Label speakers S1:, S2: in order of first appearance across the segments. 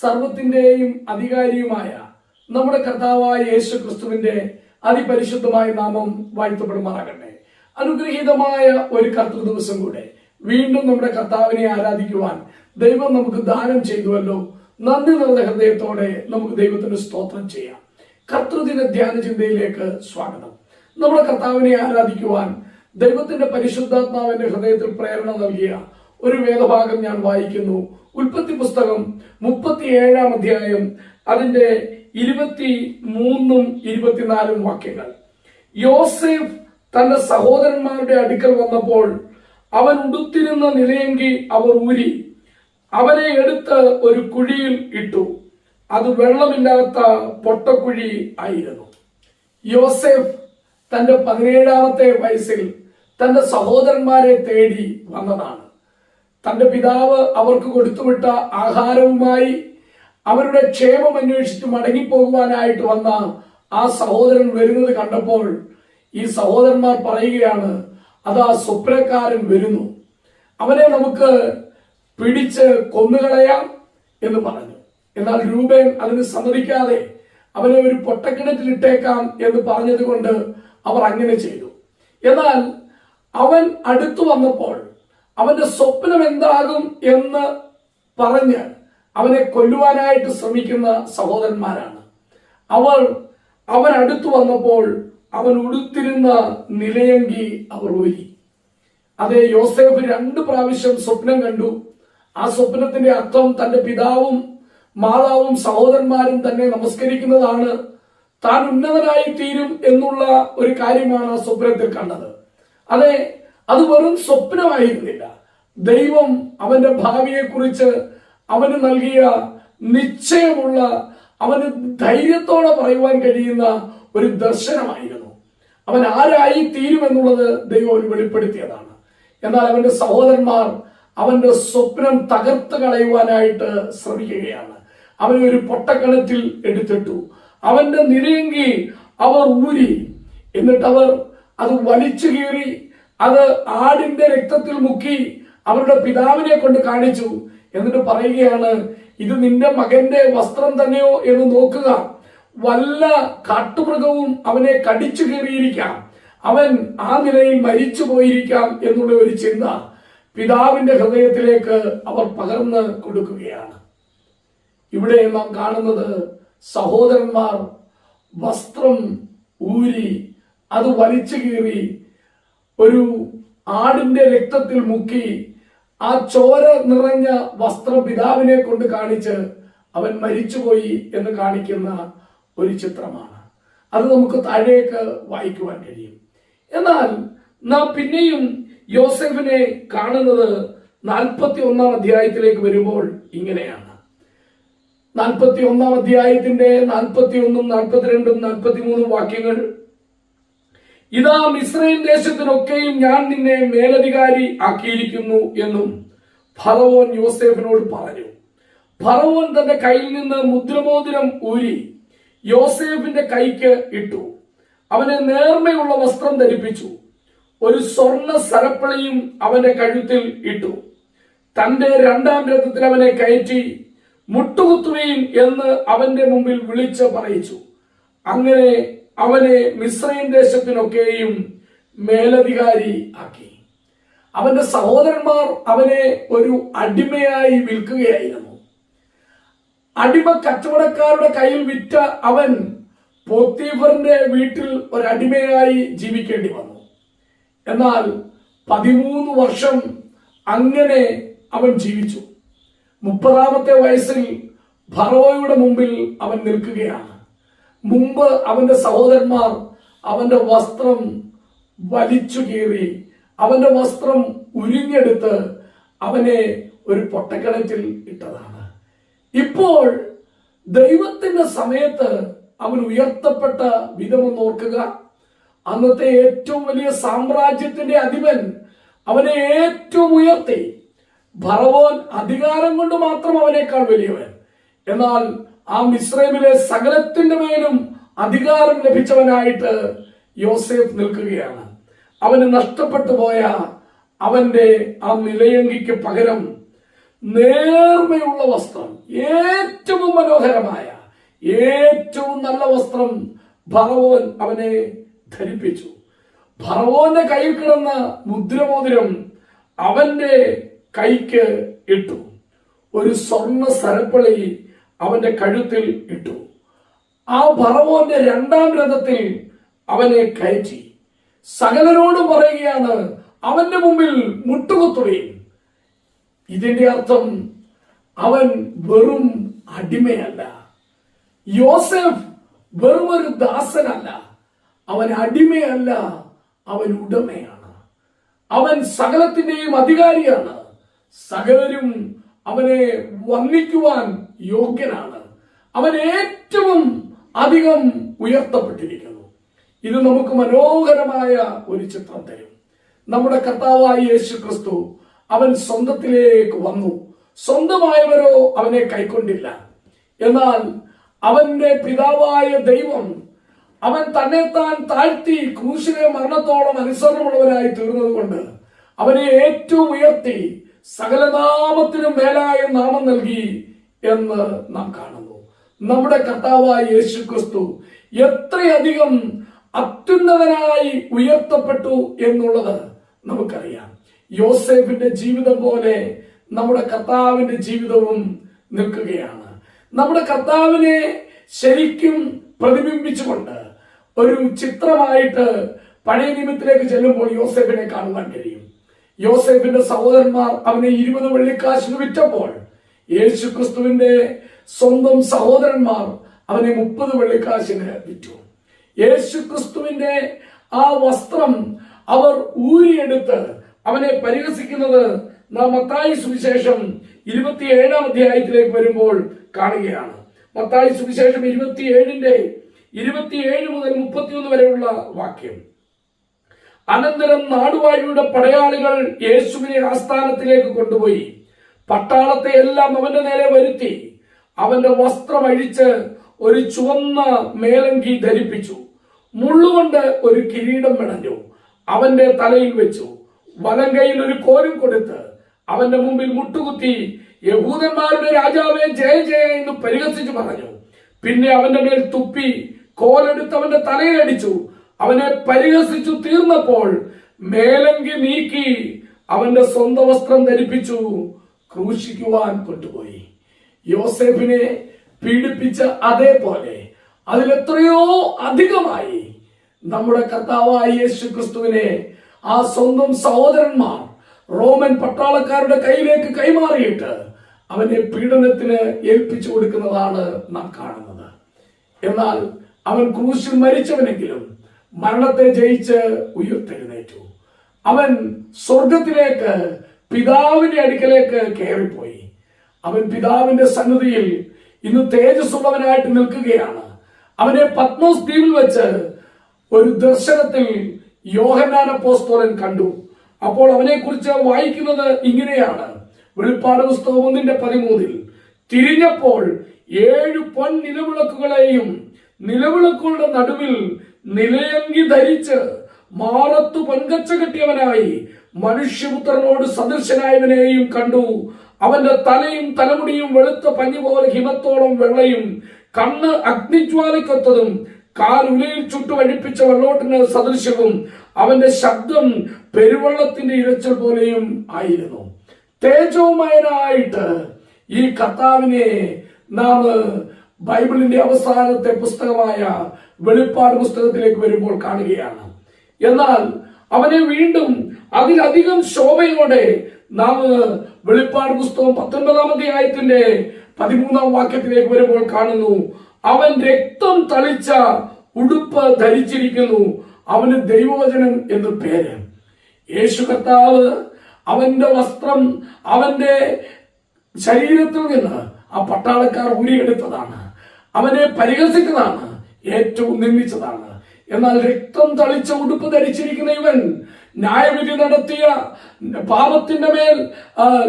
S1: സർവത്തിന്റെയും അധികാരിയുമായ നമ്മുടെ കർത്താവായ യേശു ക്രിസ്തുവിന്റെ അതിപരിശുദ്ധമായ നാമം വാഴ്ത്തപ്പെടുമാറാകട്ടെ. അനുഗ്രഹീതമായ ഒരു കർത്തൃ ദിവസം കൂടെ വീണ്ടും നമ്മുടെ കർത്താവിനെ ആരാധിക്കുവാൻ ദൈവം നമുക്ക് ദാനം ചെയ്തുവല്ലോ. നന്ദി നിറഞ്ഞ ഹൃദയത്തോടെ നമുക്ക് ദൈവത്തിന് സ്തോത്രം ചെയ്യാം. കർത്തൃദിന ധ്യാന ചിന്തയിലേക്ക് സ്വാഗതം. നമ്മുടെ കർത്താവിനെ ആരാധിക്കുവാൻ ദൈവത്തിന്റെ പരിശുദ്ധാത്മാവിന്റെ ഹൃദയത്തിൽ പ്രേരണ നൽകിയ ഒരു വേദഭാഗം ഞാൻ വായിക്കുന്നു. ഉൽപ്പത്തി പുസ്തകം മുപ്പത്തി ഏഴാം അധ്യായം അതിന്റെ ഇരുപത്തി മൂന്നും ഇരുപത്തിനാലും വാക്യങ്ങൾ. യോസേഫ് തന്റെ സഹോദരന്മാരുടെ അടുക്കൽ വന്നപ്പോൾ അവൻ ഉടുത്തിരുന്ന നിലയെങ്കിൽ അവർ ഊരി അവനെ എടുത്ത് ഒരു കുഴിയിൽ ഇട്ടു. അത് വെള്ളമില്ലാത്ത പൊട്ടക്കുഴി ആയിരുന്നു. യോസേഫ് തന്റെ പതിനേഴാമത്തെ വയസ്സിൽ തന്റെ സഹോദരന്മാരെ തേടി വന്നതാണ്. തന്റെ പിതാവ് അവർക്ക് കൊടുത്തുവിട്ട ആഹാരവുമായി അവരുടെ ക്ഷേമം അന്വേഷിച്ച് മടങ്ങിപ്പോകുവാനായിട്ട് വന്ന ആ സഹോദരൻ വരുന്നത് കണ്ടപ്പോൾ ഈ സഹോദരന്മാർ പറയുകയാണ് അതാ സ്വപ്നക്കാരൻ വരുന്നു. അവനെ നമുക്ക് പിടിച്ച് കൊന്നുകളയാം എന്ന് പറഞ്ഞു. എന്നാൽ രൂപേൻ അതിന് സമ്മതിക്കാതെ അവനെ ഒരു പൊട്ടക്കിണറ്റിൽ ഇട്ടേക്കാം എന്ന് പറഞ്ഞതുകൊണ്ട് അവർ അങ്ങനെ ചെയ്തു. എന്നാൽ അവൻ അടുത്തു വന്നപ്പോൾ അവന്റെ സ്വപ്നം എന്താകും എന്ന് പറഞ്ഞ് അവനെ കൊല്ലുവാനായിട്ട് ശ്രമിക്കുന്ന സഹോദരന്മാരാണ്. അവർ അവൻ അടുത്തു വന്നപ്പോൾ അവൻ ഉടുത്തിരുന്ന നിലയങ്കി അവർ ഊരി. അതെ യോസേഫ് രണ്ട് പ്രാവശ്യം സ്വപ്നം കണ്ടു. ആ സ്വപ്നത്തിന്റെ അർത്ഥം തന്റെ പിതാവും മാതാവും സഹോദരന്മാരും തന്നെ നമസ്കരിക്കുന്നതാണ്. താൻ ഉന്നതനായി തീരും എന്നുള്ള ഒരു കാര്യമാണ് ആ സ്വപ്നത്തിൽ കണ്ടത്. അതെ അത് വെറും സ്വപ്നമായിരുന്നില്ല. ദൈവം അവന്റെ ഭാവിയെക്കുറിച്ച് അവന് നൽകിയ നിശ്ചയമുള്ള അവന് ധൈര്യത്തോടെ പറയുവാൻ കഴിയുന്ന ഒരു ദർശനമായിരുന്നു. അവൻ ആരായി തീരുമെന്നുള്ളത് ദൈവം ഒരു വെളിപ്പെടുത്തിയതാണ്. എന്നാൽ അവന്റെ സഹോദരന്മാർ അവന്റെ സ്വപ്നം തകർത്ത് കളയുവാനായിട്ട് ശ്രമിക്കുകയാണ്. അവനെ ഒരു പൊട്ടക്കണത്തിൽ എടുത്തിട്ടു. അവന്റെ നിരയെങ്കി അവർ ഊരി. എന്നിട്ട് അത് വലിച്ചു കീറി അത് ആടിന്റെ രക്തത്തിൽ മുക്കി അവരുടെ പിതാവിനെ കൊണ്ട് കാണിച്ചു എന്നിട്ട് പറയുകയാണ് ഇത് നിന്റെ മകന്റെ വസ്ത്രം തന്നെയോ എന്ന് നോക്കുക. വല്ല കാട്ടുമൃഗവും അവനെ കടിച്ചു കയറിയിരിക്കാം അവൻ ആ നിലയിൽ മരിച്ചു പോയിരിക്കാം എന്നുള്ള ഒരു ചിന്ത പിതാവിന്റെ ഹൃദയത്തിലേക്ക് അവർ പകർന്ന് കൊടുക്കുകയാണ്. ഇവിടെ നാം കാണുന്നത് സഹോദരന്മാർ വസ്ത്രം ഊരി അത് വലിച്ചു കീറി ഒരു ആടിന്റെ രക്തത്തിൽ മുക്കി ആ ചോര നിറഞ്ഞ വസ്ത്ര പിതാവിനെ കൊണ്ട് കാണിച്ച് അവൻ മരിച്ചുപോയി എന്ന് കാണിക്കുന്ന ഒരു ചിത്രമാണ്. അത് നമുക്ക് താഴേക്ക് വായിക്കുവാൻ കഴിയും. എന്നാൽ നാം പിന്നെയും യോസെഫിനെ കാണുന്നത് നാൽപ്പത്തി ഒന്നാം അധ്യായത്തിലേക്ക് വരുമ്പോൾ ഇങ്ങനെയാണ്. നാൽപ്പത്തി ഒന്നാം അധ്യായത്തിന്റെ നാൽപ്പത്തി ഒന്നും നാൽപ്പത്തിരണ്ടും നാൽപ്പത്തി മൂന്നും വാക്യങ്ങൾ ഇതാ മിശ്രൈം ദേശത്തിനൊക്കെയും ഞാൻ നിന്നെ മേലധികാരി ആക്കിയിരിക്കുന്നു എന്നും ഫറവോൻ യോസേഫിനോട് പറഞ്ഞു. ഫറവോൻ തന്റെ കയ്യിൽ നിന്ന് മുദ്രമോതിരം ഊരി യോസേഫിന്റെ കൈക്ക് ഇട്ടു. അവനെ നേർമയുള്ള വസ്ത്രം ധരിപ്പിച്ചു. ഒരു സ്വർണ സരപ്പളിയും അവന്റെ കഴുത്തിൽ ഇട്ടു. തന്റെ രണ്ടാം രഥത്തിൽ അവനെ കയറ്റി മുട്ടുകുത്തുകയും എന്ന് അവന്റെ മുമ്പിൽ വിളിച്ച് പറയിച്ചു. അങ്ങനെ അവനെ മിശ്രൈം ദേശത്തിനൊക്കെയും മേലധികാരി ആക്കി. അവന്റെ സഹോദരന്മാർ അവനെ ഒരു അടിമയായി വിൽക്കുകയായിരുന്നു. അടിമ കച്ചവടക്കാരുടെ കയ്യിൽ വിറ്റ അവൻ പോത്തീഫറിന്റെ വീട്ടിൽ ഒരു അടിമയായി ജീവിക്കേണ്ടി വന്നു. എന്നാൽ പതിമൂന്ന് വർഷം അങ്ങനെ അവൻ ജീവിച്ചു. മുപ്പതാമത്തെ വയസ്സിൽ ഭറോയുടെ മുമ്പിൽ അവൻ നിൽക്കുകയാണ്. മുമ്പ് അവന്റെ സഹോദരന്മാർ അവന്റെ വസ്ത്രം വലിച്ചു കീറി അവന്റെ വസ്ത്രം ഉരിഞ്ഞെടുത്ത് അവനെ ഒരു പൊട്ടക്കിണറ്റിൽ ഇട്ടതാണ്. ഇപ്പോൾ ദൈവത്തിന്റെ സമയത്ത് അവൻ ഉയർത്തപ്പെട്ട വിധമെന്ന് ഓർക്കുക. അന്നത്തെ ഏറ്റവും വലിയ സാമ്രാജ്യത്തിന്റെ അധിപൻ അവനെ ഏറ്റവും ഉയർത്തി. ഭറവോൻ അധികാരം കൊണ്ട് മാത്രം അവനേക്കാൾ വലിയവൻ. എന്നാൽ ആ മിശ്രമിലെ സകലത്തിന്റെ മേലും അധികാരം ലഭിച്ചവനായിട്ട് യോസേഫ് നിൽക്കുകയാണ്. അവന് നഷ്ടപ്പെട്ടു പോയ അവന്റെ ആ നിലയങ്കിക്ക് പകരം നേർമയുള്ള വസ്ത്രം ഏറ്റവും മനോഹരമായ ഏറ്റവും നല്ല വസ്ത്രം ഭഗവോൻ അവനെ ധരിപ്പിച്ചു. ഭഗവോന്റെ കയ്യിൽ കിടന്ന മുദ്രമോതിരം അവന്റെ കൈക്ക് ഇട്ടു. ഒരു സ്വർണ സരപ്പളി അവന്റെ കഴുത്തിൽ ഇട്ടു. ആ ഭറവോന്റെ രണ്ടാം രഥത്തിൽ അവനെ കയറ്റി. സകലനോട് പറയുകയാണ് അവന്റെ മുമ്പിൽ മുട്ടുകുത്തുകയും ഇതിന്റെ അർത്ഥം അവൻ വെറും അടിമയല്ല. യോസെഫ് വെറും ഒരു ദാസനല്ല. അവൻ അടിമയല്ല അവൻ ഉടമയാണ്. അവൻ സകലത്തിന്റെയും അധികാരിയാണ്. സകലരും അവനെ വന്ദിക്കുവാൻ യോഗ്യനാണ്. അവൻ ഏറ്റവും അധികം ഉയർത്തപ്പെട്ടിരിക്കുന്നു. ഇത് നമുക്ക് മനോഹരമായ ഒരു ചിത്രം തരും. നമ്മുടെ കർത്താവായ യേശു ക്രിസ്തു അവൻ സ്വന്തത്തിലേക്ക് വന്നു. സ്വന്തമായവരോ അവനെ കൈക്കൊണ്ടില്ല. എന്നാൽ അവന്റെ പിതാവായ ദൈവം അവൻ തന്നെ താൻ താഴ്ത്തി ക്രൂശിലെ മരണത്തോളം അനുസരണമുള്ളവരായി തീർന്നതുകൊണ്ട് അവനെ ഏറ്റവും ഉയർത്തി സകല നാമത്തിനും മേലായ നാമം നൽകി എന്ന് നാം കാണുന്നു. നമ്മുടെ കർത്താവായ യേശു ക്രിസ്തു എത്രയധികം അത്യുന്നതനായി ഉയർത്തപ്പെട്ടു എന്നുള്ളത് നമുക്കറിയാം. യോസേഫിന്റെ ജീവിതം പോലെ നമ്മുടെ കർത്താവിന്റെ ജീവിതവും നിൽക്കുകയാണ്. നമ്മുടെ കർത്താവിനെ ശരിക്കും പ്രതിബിംബിച്ചുകൊണ്ട് ഒരു ചിത്രമായിട്ട് പഴയ നിയമത്തിലേക്ക് ചെല്ലുമ്പോൾ യോസേഫിനെ കാണുവാൻ കഴിയും. യോസേഫിന്റെ സഹോദരന്മാർ അവനെ ഇരുപത് വെള്ളിക്കാശിന് വിറ്റപ്പോൾ യേശു ക്രിസ്തുവിന്റെ സ്വന്തം സഹോദരന്മാർ അവനെ മുപ്പത് വെള്ളിക്കാശിന് വിറ്റു. യേശു ക്രിസ്തുവിന്റെ ആ വസ്ത്രം അവർ ഊരിയെടുത്ത് അവനെ പരിഹസിക്കുന്നത് നാം മത്തായി സുവിശേഷം ഇരുപത്തിയേഴാം അധ്യായത്തിലേക്ക് വരുമ്പോൾ കാണുകയാണ്. മത്തായി സുവിശേഷം ഇരുപത്തിയേഴിന്റെ ഇരുപത്തിയേഴ് മുതൽ മുപ്പത്തിയൊന്ന് വരെയുള്ള വാക്യം. അനന്തരം നാടുവാഴിയുടെ പടയാളികൾ യേശുവിനെ ആസ്ഥാനത്തിലേക്ക് കൊണ്ടുപോയി. പട്ടാളത്തെ എല്ലാം അവന്റെ നേരെ വരുത്തി. അവന്റെ വസ്ത്രം അഴിച്ച് ഒരു ചുവന്ന മേലങ്കി ധരിപ്പിച്ചു. മുള്ളുകൊണ്ട് ഒരു കിരീടം മെടഞ്ഞു അവന്റെ തലയിൽ വെച്ചു. വലം കയ്യിൽ ഒരു കോരും കൊടുത്ത് അവന്റെ മുമ്പിൽ മുട്ടുകുത്തി യഹൂദന്മാരുടെ രാജാവെ ജയ ജയ എന്ന് പരിഹസിച്ചു പറഞ്ഞു. പിന്നെ അവന്റെ മേൽ തുപ്പി കോലെടുത്ത് അവന്റെ തലയിലടിച്ചു അവനെ പരിഹസിച്ചു തീർന്നപ്പോൾ മേലങ്കി നീക്കി അവന്റെ സ്വന്തം വസ്ത്രം ധരിപ്പിച്ചു. ക്രൂശിക്കുവാൻ കൊണ്ടുപോയി യോസെഫിനെ പീഡിപ്പിച്ച അതേപോലെ അതിലെത്രയോ അധികമായി നമ്മുടെ കർത്താവായ യേശു ക്രിസ്തുവിനെ ആ സ്വന്തം സഹോദരന്മാർ റോമൻ പട്ടാളക്കാരുടെ കയ്യിലേക്ക് കൈമാറിയിട്ട് അവനെ പീഡനത്തിന് ഏൽപ്പിച്ചു കൊടുക്കുന്നതാണ് നാം കാണുന്നത്. എന്നാൽ അവൻ ക്രൂശിൽ മരിച്ചവനെങ്കിലും മരണത്തെ ജയിച്ച് ഉയർത്തെഴുന്നേറ്റു. അവൻ സ്വർഗത്തിലേക്ക് പിതാവിന്റെ അടുക്കലേക്ക് കയറിപ്പോയി. അവൻ പിതാവിന്റെ സന്നിധിയിൽ ഇന്ന് തേജസ്സുള്ളവനായിട്ട് നിൽക്കുകയാണ്. അവനെ പത്മോസ് ദ്വീപിൽ വെച്ച് ഒരു ദർശനത്തിൽ യോഹന്നാന പോസ്തോലൻ കണ്ടു. അപ്പോൾ അവനെ കുറിച്ച് വായിക്കുന്നത് ഇങ്ങനെയാണ്. വെളിപ്പാട് പുസ്തകം ഒന്നിന്റെ പതിമൂന്നിൽ തിരിഞ്ഞപ്പോൾ ഏഴ് പൊൻ നിലവിളക്കുകളെയും നിലവിളക്കുകളുടെ നടുവിൽ നിലയങ്കി ധരിച്ച് മാറത്തു പങ്കച്ച കെട്ടിയവനായി മനുഷ്യപുത്രനോട് സദൃശനായവനെയും കണ്ടു. അവന്റെ തലയും തലമുടിയും വെളുത്ത പഞ്ഞി പോലെ ഹിമത്തോളം വെള്ളയും കണ്ണ് അഗ്നിജ്വാലയ്ക്കൊത്തതും കാൽ ഉലയിൽ ചുട്ടു വഴിപ്പിച്ച വെള്ളോട്ടിന് സദൃശവും അവന്റെ ശബ്ദം പെരുവള്ളത്തിന്റെ ഇരച്ചൽ പോലെയും ആയിരുന്നു. തേജോമയനായിട്ട് ഈ കർത്താവിനെ നാം ബൈബിളിന്റെ അവസാനത്തെ പുസ്തകമായ വെളിപ്പാട് പുസ്തകത്തിലേക്ക് വരുമ്പോൾ കാണുകയാണ്. എന്നാൽ അവനെ വീണ്ടും അതിലധികം ശോഭയോടെ നാം വെളിപ്പാട് പുസ്തകം പത്തൊൻപതാമത്തെ ആയത്തിന്റെ പതിമൂന്നാം വാക്യത്തിലേക്ക് വരുമ്പോൾ കാണുന്നു. അവൻ രക്തം തളിച്ച ഉടുപ്പ് ധരിച്ചിരിക്കുന്നു. അവന് ദൈവവചനം എന്ന് പേര്. യേശു കർത്താവ് അവന്റെ വസ്ത്രം അവന്റെ ശരീരത്തിൽ നിന്ന് ആ പട്ടാളക്കാർ ഊരിയെടുത്തതാണ്. അവനെ പരിഹസിച്ചതാണ് ഏറ്റവും നിന്ദിച്ചതാണ്. എന്നാൽ രക്തം തളിച്ച ഉടുപ്പ് ധരിച്ചിരിക്കുന്ന ഇവൻ ന്യായവിധി നടത്തിയ പാപത്തിന്റെ മേൽ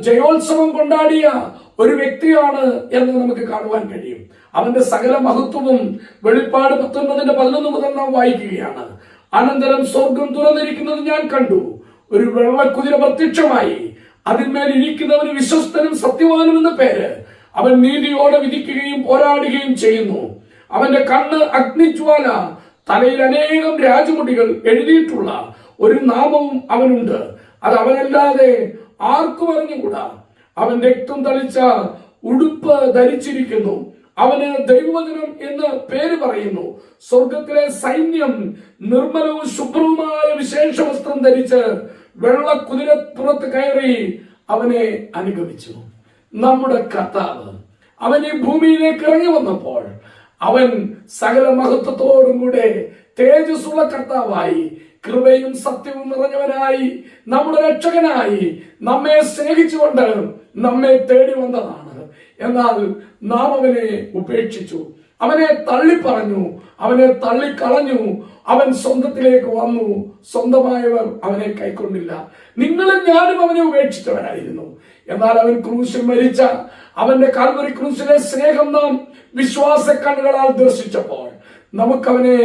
S1: ജയോത്സവം കൊണ്ടാടിയ ഒരു വ്യക്തിയാണ് എന്ന് നമുക്ക് കാണുവാൻ കഴിയും. അവന്റെ സകല മഹത്വവും വെളിപ്പാട് പത്തൊൻപതിന്റെ പതിനൊന്ന് മുതൽ നാം വായിക്കുകയാണ്. അനന്തരം സ്വർഗം തുറന്നിരിക്കുന്നത് ഞാൻ കണ്ടു. ഒരു വെള്ളക്കുതിര പ്രത്യക്ഷമായി. അതിന്മേൽ ഇരിക്കുന്നവന് വിശ്വസ്തനും സത്യവാനും എന്ന പേര്. അവൻ നീതിയോടെ വിധിക്കുകയും പോരാടുകയും ചെയ്യുന്നു. അവന്റെ കണ്ണ് അഗ്നിജ്വാല തലയിൽ അനേകം രാജമുടികൾ എഴുതിയിട്ടുള്ള ഒരു നാമവും അവനുണ്ട്. അത് അവനല്ലാതെ ആർക്കും അറിഞ്ഞുകൂടാ. അവൻ രക്തം തളിച്ച ഉടുപ്പ് ധരിച്ചിരിക്കുന്നു. അവന് ദൈവവചനം എന്ന് പേര് പറയുന്നു. സ്വർഗത്തിലെ സൈന്യം നിർമ്മലവും ശുഭ്രവുമായ വിശേഷ വസ്ത്രം ധരിച്ച് വെള്ള കുതിരപ്പുറത്ത് കയറി അവനെ അനുഗമിച്ചു. നമ്മുടെ കർത്താവ് അവൻ ഈ ഭൂമിയിലേക്ക് ഇറങ്ങി വന്നപ്പോൾ അവൻ സകല മഹത്വത്തോടും കൂടെ തേജസ്സുള്ള കർത്താവായി കൃപയും സത്യവും നിറഞ്ഞവനായി നമ്മുടെ രക്ഷകനായി നമ്മെ സ്നേഹിച്ചുകൊണ്ട് നമ്മെ തേടി വന്നതാണ്. എന്നാൽ നാം അവനെ ഉപേക്ഷിച്ചു. അവനെ തള്ളിപ്പറഞ്ഞു അവനെ തള്ളിക്കളഞ്ഞു അവൻ സ്വന്തത്തിലേക്ക് വന്നു. സ്വന്തമായവർ അവനെ കൈക്കൊണ്ടില്ല. നിങ്ങളും ഞാനും അവനെ ഉപേക്ഷിച്ചവരായിരുന്നു. എന്നാൽ അവൻ ക്രൂശിൽ മരിച്ച അവന്റെ കാൽവരി ക്രൂശിലെ സ്നേഹം നാം വിശ്വാസ കണ്ണുകളാൽ ദർശിച്ചപ്പോൾ നമുക്കവനെ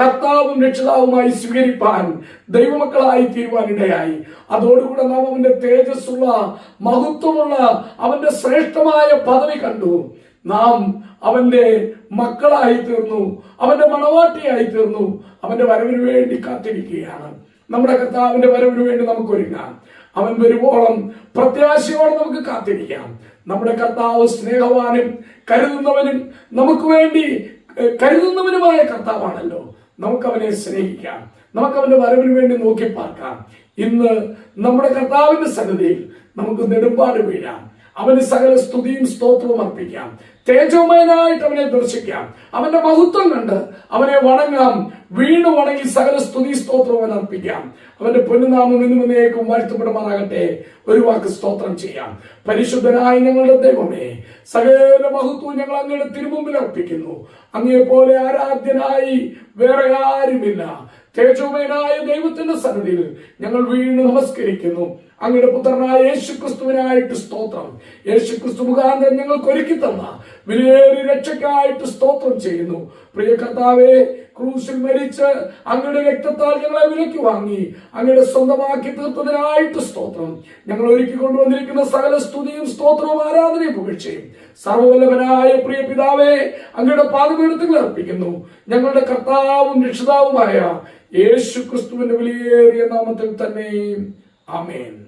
S1: കർത്താവും രക്ഷിതാവുമായി സ്വീകരിപ്പാൻ ദൈവമക്കളായി തീരുവാനിടയായി. അതോടുകൂടെ നാം അവന്റെ തേജസ്സുള്ള മഹത്വമുള്ള അവന്റെ ശ്രേഷ്ഠമായ പദവി കണ്ടു. നാം അവന്റെ മക്കളായി തീർന്നു അവന്റെ മണവാട്ടിയായി തീർന്നു അവന്റെ വരവിന് വേണ്ടി കാത്തിരിക്കുകയാണ്. നമ്മുടെ കർത്താവിന്റെ വരവിന് വേണ്ടി നമുക്ക് ഒരുങ്ങാം അവൻ വരുവോളം പ്രത്യാശയോടെ നമുക്ക് കാത്തിരിക്കാം. നമ്മുടെ കർത്താവ് സ്നേഹവാനും കരുതുന്നവനും നമുക്ക് വേണ്ടി കരുതുന്നവനുമായ കർത്താവാണല്ലോ. നമുക്ക് അവനെ സ്നേഹിക്കാം. നമുക്ക് അവന്റെ വരവിന് വേണ്ടി നോക്കി പാർക്കാം. ഇന്ന് നമ്മുടെ കർത്താവിന്റെ സന്നിധിയിൽ നമുക്ക് നെടുമ്പാട് വീഴാം. അവന് സകല സ്തുതിയും സ്തോത്രവും അർപ്പിക്കാം. തേജോമയനായിട്ട് അവനെ ദർശിക്കാം. അവന്റെ മഹത്വം കണ്ട് അവനെ വണങ്ങാം. വീണു വണങ്ങി സകല സ്തുതി സ്തോത്രവും അർപ്പിക്കാം. അവന്റെ പൊന്നുനാമം ഇന്നും എന്നേക്കും വാഴ്ത്തപ്പെടുമാറാകട്ടെ. ഒരു വാക്ക് സ്തോത്രം ചെയ്യാം. പരിശുദ്ധനായ ഞങ്ങളുടെ ദൈവമേ സകല മഹത്വം ഞങ്ങൾ അങ്ങയുടെ തിരുമുമ്പിൽ അർപ്പിക്കുന്നു. അങ്ങേ പോലെ ആരാധ്യനായി വേറെ ആരുമില്ല. തേജോമയനായ ദൈവത്തിന്റെ സന്നിധിയിൽ ഞങ്ങൾ വീണ്ടും നമസ്കരിക്കുന്നു. അങ്ങയുടെ പുത്രനായ യേശു ക്രിസ്തുവിനായിട്ട് സ്തോത്രം. യേശു ക്രിസ്തു മുഖാന്തരം ഞങ്ങൾക്ക് ഒരുക്കി തന്ന വിലയേറി രക്ഷയ്ക്കായിട്ട് സ്തോത്രം ചെയ്യുന്നു. പ്രിയ കർത്താവേ ക്രൂശിൽ മരിച്ച് അങ്ങയുടെ രക്തത്താൽ ഞങ്ങളെ വിലയ്ക്ക് വാങ്ങി അങ്ങയുടെ സ്വന്തമാക്കി തീർത്തതിനായിട്ട് സ്തോത്രം. ഞങ്ങൾ ഒരുക്കി കൊണ്ടുവന്നിരിക്കുന്ന സകല സ്തുതിയും സ്തോത്രവും ആരാധനയും പുകഴ്ചയും. സർവവല്ലഭനായ പ്രിയ പിതാവേ അങ്ങയുടെ പാതപീഠത്തിൽ അർപ്പിക്കുന്നു. ഞങ്ങളുടെ കർത്താവും രക്ഷിതാവുമായ യേശു ക്രിസ്തുവിന്റെ വിലയേറിയ നാമത്തിൽ തന്നെയും ആമേൻ.